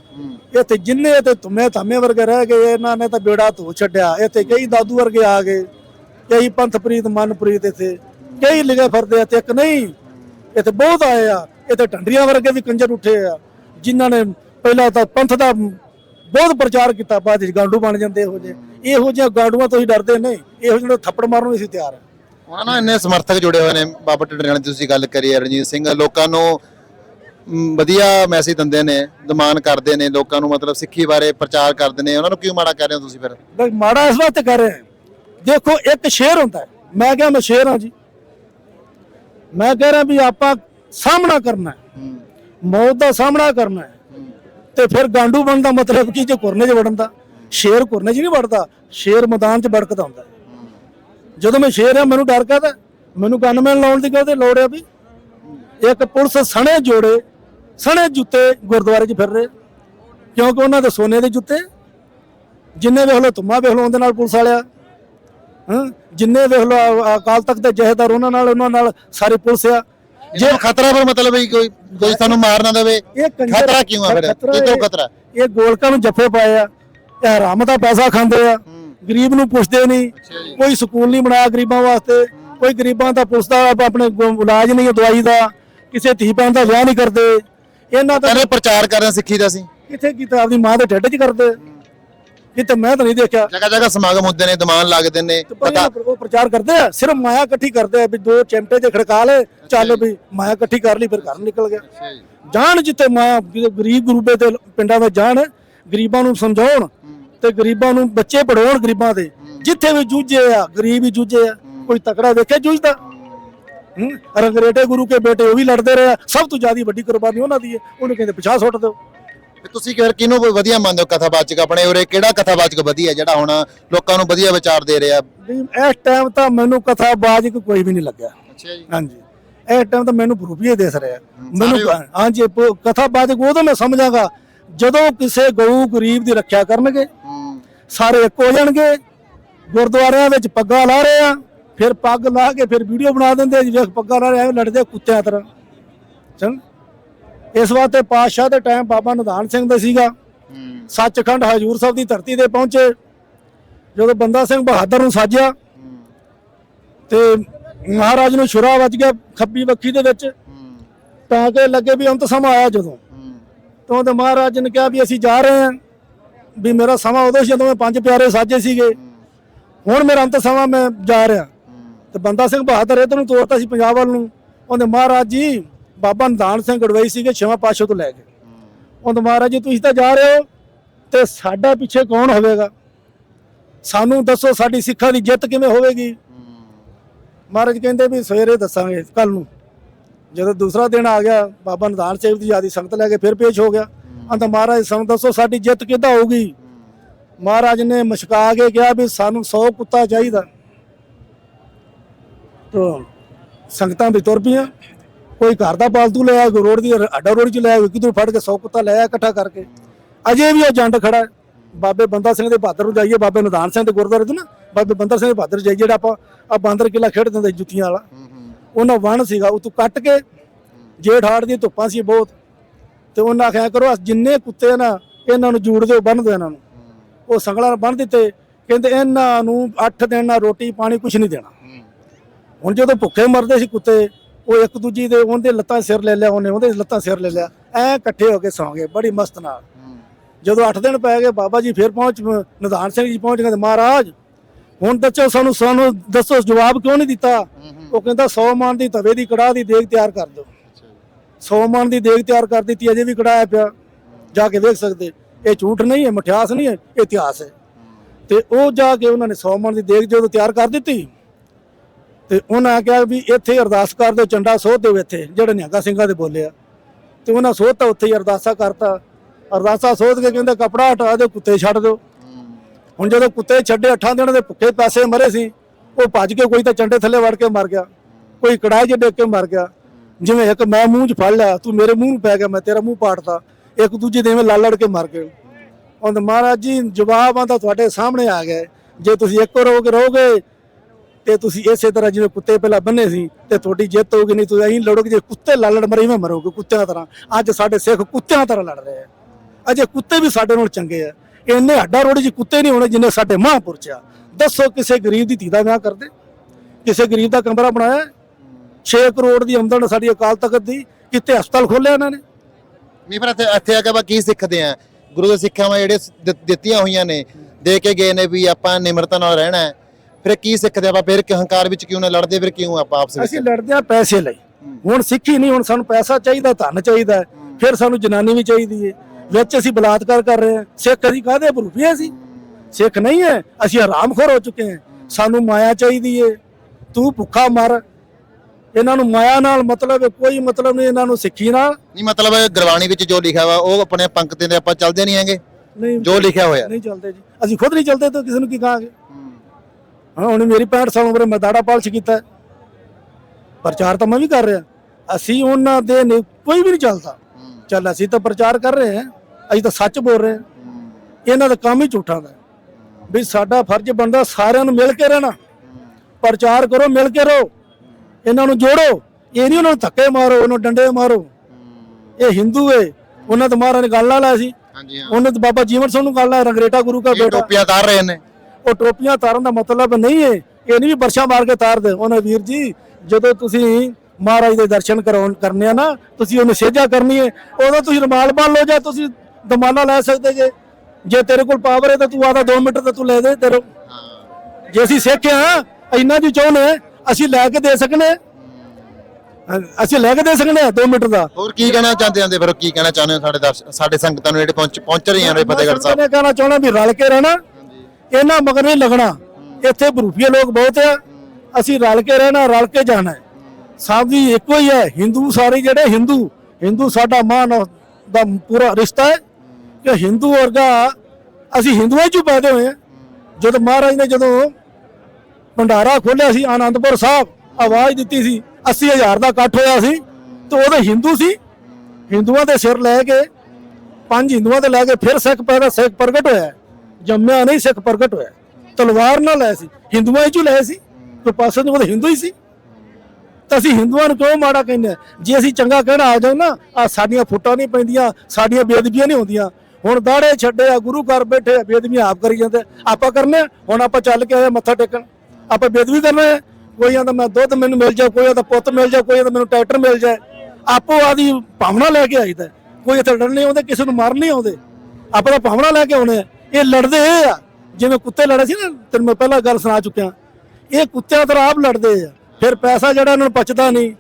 ਇੱਥੇ ਜਿੰਨੇ ਤੇ ਤੁਮੇ ਧਾਮੇ ਵਰਗੇ ਰਹਿ ਗਏ ਇਹਨਾਂ ਨੇ ਤਾਂ ਬੇੜਾ ਧੋ ਛੱਡਿਆ। ਇੱਥੇ ਕਈ ਦਾਦੂ ਵਰਗੇ ਆ ਗਏ ਕਈ ਪੰਥਪ੍ਰੀਤ ਮਨਪ੍ਰੀਤ ਇੱਥੇ। ਕਈ ਲਿਗੇ ਫਿਰਦੇ ਆ ਤੇ ਇੱਕ ਨਹੀਂ ਇੱਥੇ ਬਹੁਤ ਆਏ ਆ। ਇੱਥੇ ਟੰਡਰੀਆਂ ਵਰਗੇ ਵੀ ਕੰਜਰ ਉੱਠੇ ਆ ਜਿਨ੍ਹਾਂ ਨੇ ਪਹਿਲਾਂ ਤਾਂ ਪੰਥ ਦਾ ਬਹੁਤ ਪ੍ਰਚਾਰ ਕੀਤਾ ਬਾਅਦ ਵਿੱਚ ਗਾਂਡੂ ਬਣ ਜਾਂਦੇ ਇਹੋ ਜਿਹੇ। ਇਹੋ ਜਿਹੇ ਗਾਂਡੂਆਂ ਤੋਂ ਹੀ ਡਰਦੇ ਨਹੀਂ ਇਹੋ ਜਿਹੇ ਥੱਪੜ ਮਾਰਨ ਨੂੰ ਵੀ ਅਸੀਂ ਤਿਆਰ ਆ। ਉਹਨਾਂ ਨਾਲ ਇੰਨੇ ਸਮਰਥਕ ਜੁੜੇ ਹੋਏ ਨੇ ਬਾਬਾ ਢਿੰਡਰਾਂ ਦੀ ਤੁਸੀਂ ਗੱਲ ਕਰੀ ਰਣਜੀਤ ਸਿੰਘ ਲੋਕਾਂ ਨੂੰ ਮ, ਵਧੀਆ ਮੈਸੇਜ ਦਿੰਦੇ ਨੇ ਦਮਾਨ ਕਰਦੇ ਨੇ ਲੋਕਾਂ ਨੂੰ ਮਤਲਬ ਸਿੱਖੀ ਬਾਰੇ ਪ੍ਰਚਾਰ ਕਰਦੇ ਨੇ। ਉਹਨਾਂ ਨੂੰ ਕਿਉਂ ਮਾੜਾ ਕਰ ਰਹੇ ਹੋ ਤੁਸੀਂ ਫਿਰ? ਮਾੜਾ ਇਸ ਵਾਸਤੇ ਕਰ ਰਹੇ ਹਾਂ। ਦੇਖੋ ਇੱਕ ਸ਼ੇਰ ਹੁੰਦਾ ਹੈ। ਮੈਂ ਕਿਹਾ ਮੈਂ ਸ਼ੇਰ ਹਾਂ ਜੀ। ਮੈਂ ਕਹਿ ਰਿਹਾ ਵੀ ਆਪਾਂ ਸਾਹਮਣਾ ਕਰਨਾ ਹੈ। ਮੌਤ ਦਾ ਸਾਹਮਣਾ ਕਰਨਾ ਹੈ। ਤੇ ਫਿਰ ਗਾਂਡੂ ਬਣਨ ਦਾ ਮਤਲਬ ਕੀ? ਜੇ ਕੁਰਨੇ 'ਚ ਵੜਨ ਦਾ। ਸ਼ੇਰ ਕੁਰਨੇ 'ਚ ਨਹੀਂ ਵੜਦਾ। ਸ਼ੇਰ ਮੈਦਾਨ 'ਚ ਵੜਕਦਾ ਹੁੰਦਾ ਹੈ। ਜਦੋਂ ਮੈਂ ਸ਼ੇਰ ਆ ਮੈਨੂੰ ਡਰ ਕਾਹਦਾ? ਮੈਨੂੰ ਗਨਮੈਨ ਲਾਉਣ ਦੀ ਕਾਹਦੇ ਲੋੜ ਆ ਵੀ? ਇੱਕ ਪੁਲਿਸ ਸਣੇ ਜੋੜੇ ਸਣੇ ਜੁੱਤੇ ਗੁਰਦੁਆਰੇ 'ਚ ਫਿਰ ਰਹੇ। ਕਿਉਂਕਿ ਉਹਨਾਂ ਦੇ ਸੋਨੇ ਦੇ ਜੁੱਤੇ ਜਿੰਨੇ ਵੇਖ ਲੋ ਤੁਮਾ ਵੇਖ ਲੋ ਉਹਦੇ ਨਾਲ ਪੁਲਿਸ ਵਾਲਿਆ ਹਾਂ ਜਿੰਨੇ ਵੇਖ ਲੋ ਅਕਾਲ ਤਖਤ ਦੇ ਜਹੇਦਾਰ ਉਹਨਾਂ ਨਾਲ ਉਹਨਾਂ ਨਾਲ ਸਾਰੀ ਪੁਲਿਸ ਆ। ਜੇ ਖਤਰਾ ਫਿਰ ਮਤਲਬ ਵੀ ਕੋਈ ਕੋਈ ਸਾਨੂੰ ਮਾਰ ਨਾ ਦੇਵੇ ਖਤਰਾ ਕਿਉਂ ਆ ਫਿਰ? ਇਹ- ਖਤਰਾ? ਇਹ ਗੋਲਕਾਂ ਨੂੰ ਜੱਫੇ ਪਾਏ ਆ ਇਹ ਹਰਾਮ ਦਾ ਪੈਸਾ ਖਾਂਦੇ ਆ। ਗਰੀਬ ਨੂੰ ਪੁੱਛਦੇ ਨਹੀਂ ਕੋਈ ਸਕੂਲ ਨਹੀਂ ਬਣਾਇਆ ਗਰੀਬਾਂ ਵਾਸਤੇ ਕੋਈ ਗਰੀਬਾਂ ਦਾ ਪੁੱਛਦਾ ਆਪਣੇ ਇਲਾਜ ਨਹੀਂ ਹੈ ਦਵਾਈ ਦਾ ਕਿਸੇ ਧੀ ਭੈਣ ਦਾ ਵਿਆਹ ਨਹੀਂ ਕਰਦੇ। ਇਹਨਾਂ ਦਾ ਕਹਿੰਦੇ ਪ੍ਰਚਾਰ ਕਰ ਰਹੇ ਹਾਂ ਸਿੱਖੀ ਦਾ ਅਸੀਂ ਕਿੱਥੇ ਕੀਤਾ? ਆਪਦੀ ਮਾਂ ਦੇ ਢਿੱਡ 'ਚ ਕਰਦੇ। ਕਿਤੇ ਮੈਂ ਤਾਂ ਨਹੀਂ ਦੇਖਿਆ। ਜਗ੍ਹਾ ਜਗ੍ਹਾ ਸਮਾਗਮ ਹੁੰਦੇ ਨੇ ਦਮਾਨ ਲੱਗਦੇ ਨੇ ਤੇ ਪਰ ਪਤਾ ਇਹ ਉਹ ਪ੍ਰਚਾਰ ਕਰਦੇ ਆ ਸਿਰਫ ਮਾਇਆ ਇਕੱਠੀ ਕਰਦੇ ਆ ਵੀ ਦੋ ਚਿਮਟੇ ਜੇ ਖੜਕਾ ਲੈ ਚੱਲ ਵੀ ਮਾਇਆ ਇਕੱਠੀ ਕਰ ਲਈ ਫਿਰ ਘਰ ਨਿਕਲ ਗਿਆ। ਜਾਣ ਜਿੱਤੇ ਮਾਇਆ ਗਰੀਬ ਗਰੂਬੇ ਤੇ ਪਿੰਡਾਂ ਵਿੱਚ ਜਾਣ ਗਰੀਬਾਂ ਨੂੰ ਸਮਝਾਉਣ ਤੇ ਗਰੀਬਾਂ ਨੂੰ ਬੱਚੇ ਪੜਾਉਣ ਗਰੀਬਾਂ ਦੇ। ਜਿੱਥੇ ਵੀ ਜੂਝੇ ਆ ਗਰੀਬ ਹੀ ਜੂਝੇ ਆ। ਕੋਈ ਤਕੜਾ ਵੇਖੇ ਜੂਝਦਾ? ਰੰਗਰੇਟੇ ਗੁਰੂ ਕੇ ਬੇਟੇ ਉਹ ਵੀ ਲੜਦੇ ਰਹੇ। ਸਭ ਤੋਂ ਜ਼ਿਆਦਾ ਵੱਡੀ ਕੁਰਬਾਨੀ ਉਹਨਾਂ ਦੀ ਹੈ ਉਹਨੂੰ ਕਹਿੰਦੇ ਪਿਛਾਹ ਸੁੱਟ ਦਿਓ। ਤੇ ਤੁਸੀਂ ਫਿਰ ਕਿਹਨੂੰ ਵਧੀਆ ਮੰਨਦੇ ਹੋ ਕਥਾਵਾਚਕ ਆਪਣੇ ਉਰੇ? ਕਿਹੜਾ ਕਥਾਵਾਚਕ ਵਧੀਆ ਜਿਹੜਾ ਹੁਣ ਲੋਕਾਂ ਨੂੰ ਵਧੀਆ ਵਿਚਾਰ ਦੇ ਰਿਹਾ? ਵੀ ਇਸ ਟਾਈਮ ਤਾਂ ਮੈਨੂੰ ਕਥਾ ਬਾਜਿਕ ਕੋਈ ਵੀ ਨਹੀਂ ਲੱਗਿਆ। ਅੱਛਾ ਜੀ। ਹਾਂਜੀ। ਇਹ ਟਾਈਮ ਤਾਂ ਮੈਨੂੰ ਰੁਪਈਏ ਦੇਸ ਰਿਹਾ। ਮੈਨੂੰ ਹਾਂਜੀ ਪ- ਕਥਾ ਬਾਜਕ ਉਦੋਂ ਮੈਂ ਸਮਝਾਂਗਾ। ਜਦੋਂ ਕਿਸੇ ਗਊ ਗਰੀਬ ਦੀ ਰੱਖਿਆ ਕਰਨਗੇ ਸਾਰੇ ਇੱਕ ਹੋ ਜਾਣਗੇ। ਗੁਰਦੁਆਰਿਆਂ ਵਿੱਚ ਪੱਗਾਂ ਲਾ ਰਹੇ ਆ। ਫਿਰ ਪੱਗ ਲਾ ਕੇ ਫਿਰ ਵੀਡੀਓ ਬਣਾ ਦਿੰਦੇ ਜੀ ਵੇਖ ਪੱਗਾਂ ਲਾ ਰਹੇ ਐਵੇਂ ਲੜਦੇ ਕੁੱਤਿਆਂ ਤਰ੍ਹਾਂ। ਚੰਗ। ਇਸ ਵਾਸਤੇ ਪਾਤਸ਼ਾਹ ਦੇ ਟਾਈਮ ਬਾਬਾ ਨਿਧਾਨ ਸਿੰਘ ਦਾ ਸੀਗਾ। ਸੱਚਖੰਡ ਹਜੂਰ ਸਾਹਿਬ ਦੀ ਧਰਤੀ ਤੇ ਪਹੁੰਚੇ। ਜਦੋਂ ਬੰਦਾ ਸਿੰਘ ਬਹਾਦਰ ਨੂੰ ਸਾਜਿਆ ਤੇ ਮਹਾਰਾਜ ਨੂੰ ਛੁਰਾ ਵੱਜ ਗਿਆ ਖੱਬੀ ਬੱਖੀ ਦੇ ਵਿੱਚ। ਤਾਂ ਕਿ ਲੱਗੇ ਵੀ ਅੰਤ ਸਮਾਂ ਆਇਆ ਜਦੋਂ। ਤਾਂ ਉਹਦੇ ਮਹਾਰਾਜ ਨੇ ਕਿਹਾ ਵੀ ਅਸੀਂ ਜਾ ਰਹੇ ਹਾਂ ਵੀ ਮੇਰਾ ਸਮਾਂ ਉਦੋਂ ਸੀ ਜਦੋਂ ਮੈਂ ਪੰਜ ਪਿਆਰੇ ਸਾਜੇ ਸੀਗੇ। ਹੁਣ ਮੇਰਾ ਅੰਤ ਸਮਾਂ ਮੈਂ ਜਾ ਰਿਹਾ। ਤੇ ਬੰਦਾ ਸਿੰਘ ਬਹਾਦਰ ਇਧਰ ਨੂੰ ਤੋਰਤਾ ਸੀ ਪੰਜਾਬ ਵੱਲ ਨੂੰ। ਉਹਦੇ ਮਹਾਰਾਜ ਜੀ, ਬਾਬਾ ਨਿਧਾਨ ਸਿੰਘ ਗੜਵਈ ਸੀਗੇ, ਛੇਵਾਂ ਪਾਸ਼ਾ ਤੋਂ ਲੈ ਕੇ। ਉਹਦੇ ਮਹਾਰਾਜ ਜੀ, ਤੁਸੀਂ ਤਾਂ ਜਾ ਰਹੇ ਹੋ ਤੇ ਸਾਡਾ ਪਿੱਛੇ ਕੌਣ ਹੋਵੇਗਾ? ਸਾਨੂੰ ਦੱਸੋ ਸਾਡੀ ਸਿੱਖਾਂ ਦੀ ਜਿੱਤ ਕਿਵੇਂ ਹੋਵੇਗੀ? ਮਹਾਰਾਜ ਕਹਿੰਦੇ ਵੀ ਸਵੇਰੇ ਦੱਸਾਂਗੇ ਕੱਲ ਨੂੰ। ਜਦੋਂ ਦੂਸਰਾ ਦਿਨ ਆ ਗਿਆ, ਬਾਬਾ ਨਿਧਾਨ ਸਾਹਿਬ ਦੀ ਯਾਦੀ ਸੰਗਤ ਲੈ ਕੇ ਫਿਰ ਪੇਸ਼ ਹੋ ਗਿਆ। ਅੰਤ ਮਹਾਰਾਜ ਸਾਨੂੰ ਦੱਸੋ ਸਾਡੀ ਜਿੱਤ ਕਿੱਦਾਂ ਹੋਊਗੀ? ਮਹਾਰਾਜ ਨੇ ਮਸ਼ਕਾ ਕੇ ਕਿਹਾ ਵੀ ਸਾਨੂੰ 100 ਕੁੱਤਾ ਚਾਹੀਦਾ। ਸੰਗਤਾਂ ਵੀ ਤੁਰ ਪਈਆਂ। ਕੋਈ ਘਰ ਦਾ ਪਾਲਤੂ ਲੈ ਆਇਆ, ਕੋਈ ਰੋਡ ਦੀ, ਅੱਡਾ ਰੋਡ 'ਚ ਲੈ ਆਇਆ ਕਿਧਰ ਫੜ ਕੇ 100 ਕੁੱਤਾ ਲੈ ਆਇਆ ਇਕੱਠਾ ਕਰਕੇ। ਅਜੇ ਵੀ ਉਹ ਜੰਡ ਖੜਾ ਬਾਬੇ ਬੰਦਾ ਸਿੰਘ ਦੇ ਬਹਾਦਰ ਨੂੰ ਜਾਈਏ, ਬਾਬੇ ਨਿਧਾਨ ਸਿੰਘ ਦੇ ਗੁਰਦੁਆਰੇ ਤੋਂ ਨਾ, ਬਾਬੇ ਬੰਦਾ ਸਿੰਘ ਦੇ ਬਹਾਦਰ ਜਾਈਏ, ਜਿਹੜਾ ਆਪਾਂ ਆ ਬਾਂਦਰ ਕਿਲਾ ਖੇਡ ਦਿੰਦੇ ਜੁੱਤੀਆਂ ਵਾਲਾ। ਉਹਨਾਂ ਵਣ ਸੀਗਾ, ਉਹ ਤੋਂ ਕੱਟ ਕੇ ਜੇਠ ਹਾੜ ਦੀ ਧੁੱਪਾਂ ਸੀ ਬਹੁਤ। ਤੇ ਉਹਨਾਂ ਆਖਿਆ ਕਰੋ, ਆਹ ਜਿੰਨੇ ਕੁੱਤੇ ਨਾ, ਇਹਨਾਂ ਨੂੰ ਜੂੜ ਦਿਓ ਬੰਨ ਦਿਓ ਇਹਨਾਂ ਨੂੰ। ਉਹ ਸੰਗਲਾਂ ਬੰਨ ਦਿੱਤੇ, ਕਹਿੰਦੇ ਇਹਨਾਂ ਨੂੰ 8 ਦਿਨ ਨਾ ਰੋਟੀ ਪਾਣੀ ਕੁਝ ਨਹੀਂ ਦੇਣਾ। ਹੁਣ ਜਦੋਂ ਭੁੱਖੇ ਮਰਦੇ ਸੀ ਕੁੱਤੇ, ਉਹ ਇੱਕ ਦੂਜੀ ਦੇ ਉਹਦੇ ਲੱਤਾਂ ਸਿਰ ਲੈ ਲਿਆ, ਉਹਨੇ ਉਹਦੇ ਲੱਤਾਂ ਸਿਰ ਲੈ ਲਿਆ। ਐ ਇਕੱਠੇ ਹੋ ਕੇ ਸੌਂ ਗਏ, ਬੜੀ ਮਸਤ ਨਾਲ। ਜਦੋਂ 8 ਦਿਨ ਪੈ ਗਏ, ਬਾਬਾ ਜੀ ਫਿਰ ਪਹੁੰਚ, ਨਿਧਾਨ ਸਿੰਘ ਜੀ ਪਹੁੰਚ ਗਏ ਮਹਾਰਾਜ, ਹੁਣ ਦੱਸੋ ਸਾਨੂੰ ਸਾਨੂੰ ਦੱਸੋ, ਜਵਾਬ ਕਿਉਂ ਨਹੀਂ ਦਿੱਤਾ? ਉਹ ਕਹਿੰਦਾ 100 ਮਣ ਦੀ ਤਵੇ ਦੀ ਕੜਾਹ ਦੀ ਦੇਗ ਤਿਆਰ ਕਰ ਦਿਓ। 100 ਮਣ ਦੀ ਦੇਗ ਤਿਆਰ ਕਰ ਦਿੱਤੀ, ਅਜੇ ਵੀ ਕੜਾਇਆ ਪਿਆ। ਜਾ ਕੇ ਵੇਖ ਸਕਦੇ। ਇਹ ਝੂਠ ਨਹੀਂ ਹੈ ਮਠਿਆਸ ਨਹੀਂ ਹੈ, ਇਹ ਇਤਿਹਾਸ ਹੈ। ਤੇ ਉਹ ਜਾ ਕੇ ਉਹਨਾਂ ਨੇ 100 ਮਣ ਦੀ ਦੇਗ ਜਦੋਂ ਤਿਆਰ ਕਰ ਦਿੱਤੀ ਤੇ ਉਹਨਾਂ ਕਿਹਾ ਵੀ ਇੱਥੇ ਅਰਦਾਸ ਕਰ ਦਿਓ, ਚੰਡਾ ਸੋਧ ਦਿਓ ਇੱਥੇ, ਜਿਹੜੇ ਨਿਹੰਗਾ ਸਿੰਘਾਂ ਦੇ ਬੋਲੇ ਆ। ਤੇ ਉਹਨਾਂ ਸੋਧਤਾ ਉੱਥੇ ਹੀ ਅਰਦਾਸਾ ਕਰਤਾ। ਅਰਦਾਸਾ ਸੋਧ ਕੇ ਕਹਿੰਦੇ, ਕਪੜਾ ਹਟਾ ਦਿਓ, ਕੁੱਤੇ ਛੱਡ ਦਿਓ। ਹੁਣ ਜਦੋਂ ਕੁੱਤੇ ਛੱਡੇ, ਅੱਠਾਂ ਦਿਨ ਦੇ ਭੁੱਖੇ ਪੈਸੇ ਮਰੇ ਸੀ, ਉਹ ਭੱਜ ਕੇ ਕੋਈ ਤਾਂ ਚੰਡੇ ਥੱਲੇ ਵੜ ਕੇ ਮਰ ਗਿਆ, ਕੋਈ ਕੜਾਈ 'ਚ ਡੇਕ ਕੇ ਮਰ ਗਿਆ। ਜਿਵੇਂ ਇੱਕ ਮੈਂ ਮੂੰਹ 'ਚ ਫੜ ਲਿਆ, ਤੂੰ ਮੇਰੇ ਮੂੰਹ ਨੂੰ ਪੈ ਗਿਆ, ਮੈਂ ਤੇਰਾ ਮੂੰਹ ਪਾੜਤਾ। ਇੱਕ ਦੂਜੇ ਦੇ ਐਵੇਂ ਲੜ ਕੇ ਮਰ ਗਏ। ਉਹਦੇ ਮਹਾਰਾਜ ਜੀ, ਜਵਾਬ ਆਂਦਾ ਤੁਹਾਡੇ ਸਾਹਮਣੇ ਆ ਗਏ ਜੇ ਤੁਸੀਂ ਇੱਕ ਰਹੋਗੇ ਰਹੋਗੇ ਤੇ ਤੁਸੀਂ ਇਸੇ ਤਰ੍ਹਾਂ ਜਿਵੇਂ ਕੁੱਤੇ ਪਹਿਲਾਂ ਬੰਨੇ ਸੀ ਤੇ ਤੁਹਾਡੀ ਜਿੱਤ ਹੋਊਗੀ, ਨਹੀਂ ਤੁਸੀਂ ਐਂ ਲੜੋਗੇ ਜੇ ਕੁੱਤੇ ਲੜ ਮਰੇ ਮੈਂ ਮਰੋਗੇ ਕੁੱਤਿਆਂ ਤਰ੍ਹਾਂ। ਅੱਜ ਸਾਡੇ ਸਿੱਖ ਕੁੱਤਿਆਂ ਤਰ੍ਹਾਂ ਲੜ ਰਹੇ ਆ। ਅਜੇ ਕੁੱਤੇ ਵੀ ਸਾਡੇ ਨਾਲ ਚੰਗੇ ਆ। ਇੰਨੇ ਹੱਡਾ ਰੋੜੀ ਜੀ ਕੁੱਤੇ ਨਹੀਂ ਹੋਣੇ ਜਿੰਨੇ ਸਾਡੇ ਮਹਾਂਪੁਰਸ਼ ਆ। ਦੱਸੋ ਕਿਸੇ ਗਰੀਬ ਦੀ ਧੀ ਦਾ ਵਿਆਹ ਕਰਦੇ? ਕਿਸੇ ਗਰੀਬ ਦਾ ਕਮਰਾ ਬਣਾਇਆ? 6 ਕਰੋੜ ਦੀ ਆਮਦਨ ਸਾਡੀ ਅਕਾਲ ਤਖਤ ਦੀ। ਕਿਤੇ ਹਸਪਤਾਲ ਖੋਲਿਆ ਇਹਨਾਂ ਨੇ? ਨਹੀਂ, ਪਰ ਇੱਥੇ ਇੱਥੇ ਆ ਕੇ ਆਪਾਂ ਕੀ ਸਿੱਖਦੇ ਆ? ਗੁਰੂ ਦੇ ਸਿੱਖਿਆਵਾਂ ਜਿਹੜੇ ਦਿੱਤੀਆਂ ਹੋਈਆਂ ਨੇ, ਦੇ ਕੇ ਗਏ ਨੇ ਵੀ ਆਪਾਂ ਨਿਮਰਤਾ ਨਾਲ ਰਹਿਣਾ ਹੈ। ਫਿਰ ਕੀ ਸਿੱਖਦੇ ਆਪਾਂ? ਫਿਰ ਕਿ ਹੰਕਾਰ ਵਿੱਚ ਕਿਉਂ ਨਾ ਲੜਦੇ? ਫਿਰ ਕਿਉਂ ਆਪਾਂ ਆਪਸ ਅਸੀਂ ਵਿੱਚ ਲੜਦੇ ਆ ਪੈਸੇ ਲਈ। ਹੁਣ ਸਿੱਖੀ ਨਹੀਂ ਹੁਣ ਸਾਨੂੰ ਪੈਸਾ ਚਾਹੀਦਾ ਧਨ ਚਾਹੀਦਾ। ਫਿਰ ਸਾਨੂੰ ਜਨਾਨੀ ਵੀ ਚਾਹੀਦੀ ਹੈ। ਵਿੱਚ ਅਸੀਂ ਬਲਾਤਕਾਰ ਕਰ ਰਹੇ ਹਾਂ। ਸਿੱਖ ਅਸੀਂ ਕਾਹਦੇ ਭਰੂਪੀਏ ਸੀ ਸਿੱਖ ਨਹੀਂ ਹੈ। ਅਸੀਂ ਹਰਾਮਖੋਰ ਹੋ ਚੁੱਕੇ ਹਾਂ। ਸਾਨੂੰ ਮਾਇਆ ਚਾਹੀਦੀ ਹੈ। ਤੂੰ ਭੁੱਖਾ ਮਰ। ਇਹਨਾਂ ਨੂੰ ਮਾਇਆ ਨਾਲ ਮਤਲਬ ਹੈ, ਕੋਈ ਮਤਲਬ ਨਹੀਂ ਇਹਨਾਂ ਨੂੰ ਸਿੱਖੀ ਨਾਲ। ਨਹੀਂ ਮਤਲਬ ਗੁਰਬਾਣੀ ਵਿੱਚ ਜੋ ਲਿਖਿਆ ਵਾ ਉਹ ਆਪਣੇ ਪੰਕਤੀ ਦੇ ਆਪਾਂ ਚੱਲਦੇ ਨਹੀਂ ਹੈਗੇ। ਨਹੀਂ ਜੋ ਲਿਖਿਆ ਹੋਇਆ। ਨਹੀਂ ਚੱਲਦੇ ਜੀ। ਅਸੀਂ ਖੁਦ ਨਹੀਂ ਚੱਲਦੇ ਤਾਂ ਕਿਸੇ ਨੂੰ ਕੀ ਕਹਾਂਗੇ? ਹੁਣ ਮੇਰੀ 65 ਸਾਲ ਉਮਰ ਮੈਂ ਦਾੜਾ ਪਾਲਸ਼ ਕੀਤਾ। ਪ੍ਰਚਾਰ ਤਾਂ ਮੈਂ ਵੀ ਕਰ ਰਿਹਾ। ਅਸੀਂ ਉਹਨਾਂ ਦੇ ਨੇ ਕੋਈ ਵੀ ਨਹੀਂ ਚੱਲਦਾ। ਚੱਲ ਅਸੀਂ ਤਾਂ ਪ੍ਰਚਾਰ ਕਰ ਰਹੇ ਹਾਂ। ਅਸੀਂ ਤਾਂ ਸੱਚ ਬੋਲ ਰਹੇ ਹਾਂ। ਇਹਨਾਂ ਦਾ ਕੰਮ ਹੀ ਝੂਠਾ ਦਾ। ਵੀ ਸਾਡਾ ਫਰਜ਼ ਬਣਦਾ ਸਾਰਿਆਂ ਨੂੰ ਮਿਲ ਕੇ ਰਹਿਣਾ। ਪ੍ਰਚਾਰ ਕਰੋ ਮਿਲ ਕੇ ਰਹੋ। ਇਹਨਾਂ ਨੂੰ ਜੋੜੋ। ਇਹ ਨਹੀਂ ਉਹਨਾਂ ਨੂੰ ਧੱਕੇ ਮਾਰੋ ਉਹਨਾਂ ਡੰਡੇ ਮਾਰੋ। ਇਹ ਹਿੰਦੂ ਏ। ਉਹਨਾਂ ਤੋਂ ਮਹਾਰਾਜ ਨੇ ਗੱਲ ਲਾ ਲਿਆ ਸੀ। ਹਾਂਜੀ ਹਾਂ। ਉਹਨੇ ਤਾਂ ਬਾਬਾ ਜੀਵਨ ਸਿੰਘ ਨੂੰ ਗੱਲ ਲਾਇਆ ਰੰਗਰੇਟਾ ਗੁਰੂ ਦਾ ਇਹ ਬੇਟਾ ਟੋਪੀਆਂ ਤਾਰ ਰਹੇ ਨੇ। ਉਹ ਟੋਪੀਆਂ ਤਾਰਨ ਦਾ ਮਤਲਬ ਨਹੀਂ ਹੈ ਇਹ ਨਹੀਂ ਵੀ ਬਰਸ਼ਾ ਮਾਰ ਕੇ ਤਾਰ ਦੇ। ਉਹਨੇ ਵੀਰ ਜੀ ਜਦੋਂ ਤੁਸੀਂ ਮਹਾਰਾਜ ਦੇ ਦਰਸ਼ਨ ਕਰਾਉਣ ਕਰਨੇ ਆ ਨਾ ਤੁਸੀਂ ਉਹਨੂੰ ਸੇਜਾ ਕਰਨੀ ਹੈ ਉਦੋਂ ਤੁਸੀਂ ਰਮਾਲ ਬੰਨ ਲਓ ਜਾਂ ਤੁਸੀਂ ਦਮਾਲਾ ਲੈ ਸਕਦੇ ਜੇ। ਜੇ ਤੇਰੇ ਕੋਲ ਪਾਵਰ ਹੈ ਤਾਂ ਤੂੰ ਆਦਾ 2 ਮੀਟਰ ਤਾਂ ਤੂੰ ਲੈ ਦੇ ਤੇਰੇ। ਜੇ ਅਸੀਂ ਸਿੱਖਿਆ ਇੰਨਾ ਜੀ ਚਾਹੁੰਦੇ ਅਸੀਂ ਲੈ ਕੇ ਦੇ ਸਕਨੇ। ਅਸੀਂ ਲੈ ਕੇ ਦੇ ਸਕਨੇ 2 ਮੀਟਰ ਦਾ। ਹੋਰ ਕੀ ਕਹਿਣਾ ਚਾਹੁੰਦੇ ਆਂਦੇ ਫਿਰ ਕੀ ਕਹਿਣਾ ਚਾਹੁੰਦੇ ਹੋ ਸਾਡੇ ਸਾਡੇ ਸੰਗਤਾਂ ਨੂੰ ਜਿਹੜੇ ਪਹੁੰਚ ਪਹੁੰਚ ਰਹੀਆਂ ਨੇ ਫਤਿਹਗੜ੍ਹ ਸਾਹਿਬ? ਮੈਂ ਕਹਿਣਾ ਚਾਹੁੰਦਾ ਵੀ ਰਲ ਕੇ ਰਹਿਣਾ। ਇਹਨਾਂ ਮਗਰ ਨਹੀਂ ਲੱਗਣਾ। ਇੱਥੇ ਬਰੂਫੀਏ ਲੋਕ ਬਹੁਤ ਆ। ਅਸੀਂ ਰਲ ਕੇ ਰਹਿਣਾ, ਰਲ ਕੇ ਜਾਣਾ। ਸਭ ਦੀ ਇੱਕੋ ਹੀ ਹੈ, ਹਿੰਦੂ ਸਾਰੇ ਜਿਹੜੇ ਹਿੰਦੂ ਹਿੰਦੂ ਸਾਡਾ ਮਾਨ ਦਾ ਪੂਰਾ ਰਿਸ਼ਤਾ ਹੈ। ਕਿ ਹਿੰਦੂ ਵਰਗਾ, ਅਸੀਂ ਹਿੰਦੂਆਂ 'ਚੋਂ ਪੈਦੇ ਹੋਏ ਆ। ਜਦੋਂ ਮਹਾਰਾਜ ਨੇ ਜਦੋਂ ਭੰਡਾਰਾ ਖੋਲਿਆ ਸੀ, ਆਨੰਦਪੁਰ ਸਾਹਿਬ, ਆਵਾਜ਼ ਦਿੱਤੀ ਸੀ 80000 ਦਾ ਇਕੱਠ ਹੋਇਆ ਸੀ, ਤੇ ਉਹਦੇ ਹਿੰਦੂ ਸੀ। ਹਿੰਦੂਆਂ ਦੇ ਸਿਰ ਲੈ ਕੇ, ਪੰਜ ਹਿੰਦੂਆਂ ਦੇ ਲੈ ਕੇ ਫਿਰ ਸਿੱਖ ਪੈਦਾ, ਸਿੱਖ ਪ੍ਰਗਟ ਹੋਇਆ। ਜੰਮਿਆ ਨਹੀਂ, ਸਿੱਖ ਪ੍ਰਗਟ ਹੋਇਆ। ਤਲਵਾਰ ਨਾਲ ਲੈ ਸੀ, ਹਿੰਦੂਆਂ ਚੋਂ ਲਏ ਸੀ। ਕੋਈ ਪਾਸੇ ਨੂੰ ਉਹਦੇ ਹਿੰਦੂ ਹੀ ਸੀ। ਤਾਂ ਅਸੀਂ ਹਿੰਦੂਆਂ ਨੂੰ ਕਿਉਂ ਮਾੜਾ ਕਹਿੰਦੇ ਜੇ ਅਸੀਂ ਚੰਗਾ ਕਹਿਣਾ ਆ ਜਾਓ ਨਾ ਆ ਸਾਡੀਆਂ ਫੁੱਟਾਂ ਨਹੀਂ ਪੈਂਦੀਆਂ, ਸਾਡੀਆਂ ਬੇਦਬੀਆਂ ਨਹੀਂ ਹੁੰਦੀਆਂ। ਹੁਣ ਦਾੜੇ ਛੱਡੇ ਆ, ਗੁਰੂ ਘਰ ਬੈਠੇ ਆ ਬੇਦਬੀਆਂ ਆਪ ਕਰੀ ਜਾਂਦੇ। ਆਪਾਂ ਕਰਨੇ ਹੁਣ ਆਪਾਂ ਚੱਲ ਕੇ ਆਏ ਮੱਥਾ ਟੇਕਣ। ਆਪਾਂ ਬੇਦਬੀ ਕਰਨਾ ਹੈ। ਕੋਈ ਆਂਦਾ ਮੈਂ ਦੁੱਧ ਮੈਨੂੰ ਮਿਲ ਜਾ ਕੋਈ ਆਂਦਾ ਪੁੱਤ ਮਿਲ ਜਾ ਕੋਈ ਆਂਦਾ ਮੈਨੂੰ ਟਰੈਕਟਰ ਮਿਲ ਜਾਏ। ਆਪੋ ਆਦੀ ਭਾਵਨਾ ਲੈ ਕੇ ਆਈਦਾ। ਕੋਈ ਇੱਥੇ ਲੜਨ ਨਹੀਂ ਆਉਂਦੇ, ਕਿਸੇ ਨੂੰ ਮਾਰਨ ਨਹੀਂ ਆਉਂਦੇ। ਆਪਾਂ ਤਾਂ ਭਾਵਨਾ ਲੈ ਕੇ ਆਉਣੇ ਆ। ਇਹ ਲੜਦੇ ਇਹ ਆ। ਜਿਵੇਂ ਕੁੱਤੇ ਲੜੇ ਸੀ ਨਾ ਤੈਨੂੰ ਮੈਂ ਪਹਿਲਾਂ ਗੱਲ ਸੁਣਾ ਚੁੱਕਿਆ। ਇਹ ਕੁੱਤਿਆਂ ਤਰ੍ਹਾਂ ਆਪ ਲੜਦੇ ਆ। ਫਿਰ ਪੈਸਾ ਜਿਹੜਾ ਇਹਨਾਂ ਨੂੰ ਪਚਦਾ ਨਹੀਂ